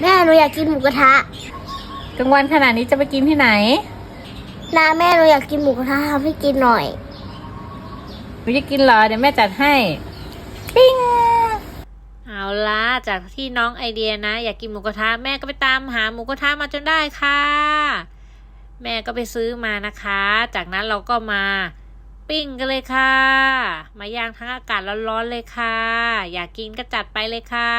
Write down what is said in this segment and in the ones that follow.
แม่หนูอยากกินหมูกระทะกลางวันขนาดนี้จะไปกินที่ไหนนาแม่หนูอยากกินหมูกระทะทำให้กินหน่อยหนูจะกินเหรอเดี๋ยวแม่จัดให้ปิ้งเอาละจากที่น้องไอเดียนะ อยากกินหมูกระทะแม่ก็ไปตามหาหมูกระทะมาจนได้ค่ะ แม่ก็ไปซื้อมานะคะ จากนั้นเราก็มาปิ้งกันเลยค่ะ มาย่างทั้งอากาศร้อนๆเลยค่ะ อยากกินก็จัดไปเลยค่ะ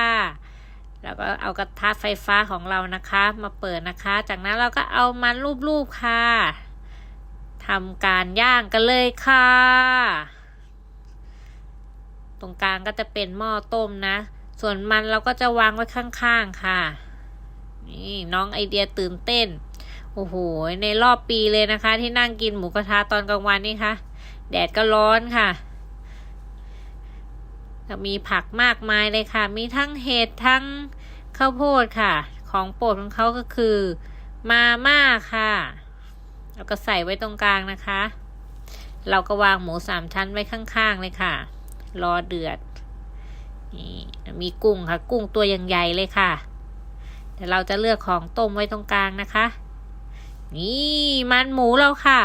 แล้วก็เอากระทะไฟฟ้าของเรานะคะ มาเปิดนะคะ จากนั้นเราก็เอามันรูปๆค่ะทำการย่างกันเลยค่ะ ตรงกลางก็จะเป็นหม้อต้มนะ ส่วนมันเราก็จะวางไว้ข้างๆค่ะ นี่น้องไอเดียตื่นเต้น โอ้โห ในรอบปีเลยนะคะ ที่นั่งกินหมูกระทะตอนกลางวันนี่ค่ะ แดดก็ร้อนค่ะ ก็มีผักมากมายเลยค่ะ มีทั้งเห็ดทั้งข้าวโพดค่ะ ของโปรดของเขาก็คือ มาม่าค่ะ แล้วก็ใส่ไว้ตรงกลางนะคะ เราก็วางหมูสามชั้นไว้ข้างๆเลยค่ะ รอเดือด นี่มีกุ้งค่ะ กุ้งตัวยังใหญ่เลยค่ะเดี๋ยวเราจะเลือกของต้มไว้ตรงกลางนะคะ นี่มันหมูเราค่ะ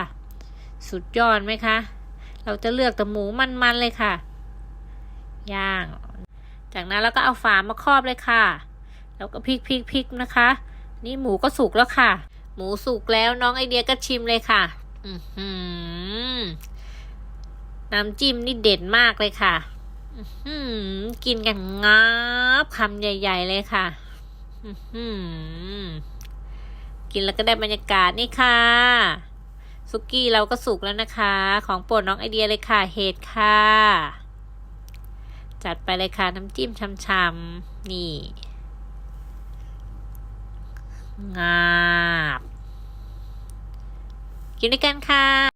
สุดยอดไหมคะ เราจะเลือกแต่หมูมันๆเลยค่ะ ย่าง จากนั้นเราก็เอาฝามาครอบเลยค่ะ แล้วก็พลิกพลิกพลิกนะคะ นี่หมูก็สุกแล้วค่ะ หมูสุกแล้วน้องไอเดียก็ชิมเลยค่ะ อือหือน้ำจิ้มนี่เด็ดมากเลยค่ะอือหือกินกันงับคำใหญ่ ๆ เลยค่ะอือหือกินแล้วก็ได้บรรยากาศนี่ค่ะซุกี้เราก็สุกแล้วนะคะ ของโปรดน้องไอเดียเลยค่ะ เห็ดค่ะ จัดไปเลยค่ะน้ำจิ้มช้ำๆนี่ งาบกินด้วยกันค่ะ